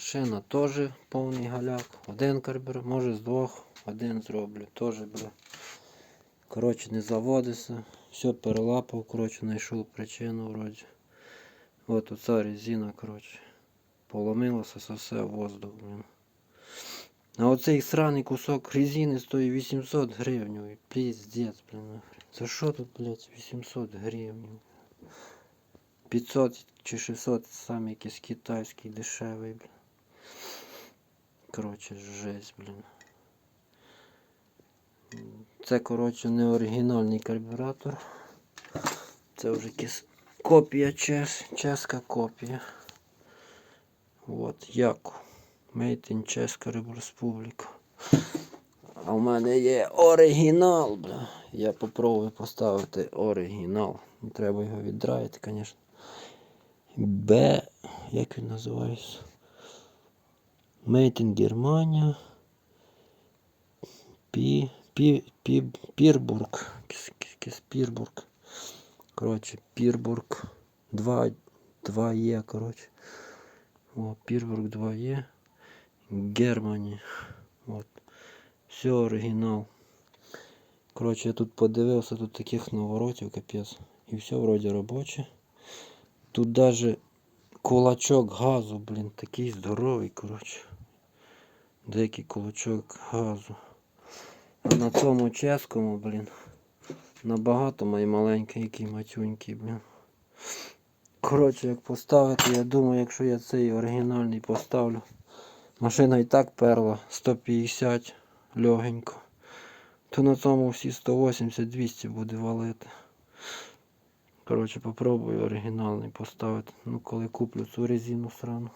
Машина теж повний галяк. Один карбюратор, може з двох, один зроблю. Теж, бля. Коротше, не заводиться. Все перелапав, коротше, знайшов причину вроді. От оця резина, коротше. Поломилася, сосе воздух, блін. А оцей сраний кусок резини стоїть 800 гривень. Піздець, блін. За що тут, блядь, 800 гривень? 500 чи 600 сам якийсь китайський дешевий, блін. Коротше, жесть, блін. Це, коротше, не оригінальний карбюратор. Це вже якась копія чес, чеська копія. От, Яку. Made in Чеська Республіка. А в мене є оригінал, бля. Я попробую поставити оригінал. Треба його віддраїти, звісно. Б. Як він називається? Made in Германія. Пі. Пі. Пі. Пірбург. Пірбург. Коротше, Пірбург 2. 2 є, коротше. О, Пірбург 2 є. Германі. От. Все оригінал. Коротше, я тут подивився, тут таких наворотів, капець. І все вроді робоче. Тут даже кулачок газу, блін, такий здоровий, коротше. Деякий кулачок газу. А на цьому чеському, блін, набагато май маленький, який матюнький, блін. Коротше, як поставити, я думаю, якщо я цей оригінальний поставлю. Машина і так перла 150 легенько. То на цьому всі 180-200 буде валити. Коротше, попробую оригінальний поставити. Ну, коли куплю цю резину срану.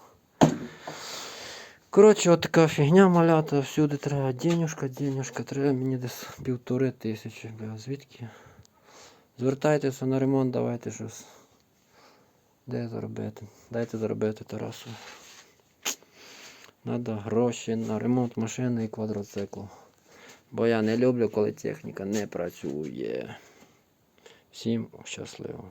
Коротше, от така фігня малята, всюди треба денюжка, денюжка, треба мені десь півтори тисячі, бля, звідки? Звертайтеся на ремонт, давайте щось. Де заробити? Дайте заробити Тарасу. Надо гроші на ремонт машини і квадроциклу. Бо я не люблю, коли техніка не працює. Всім щасливо.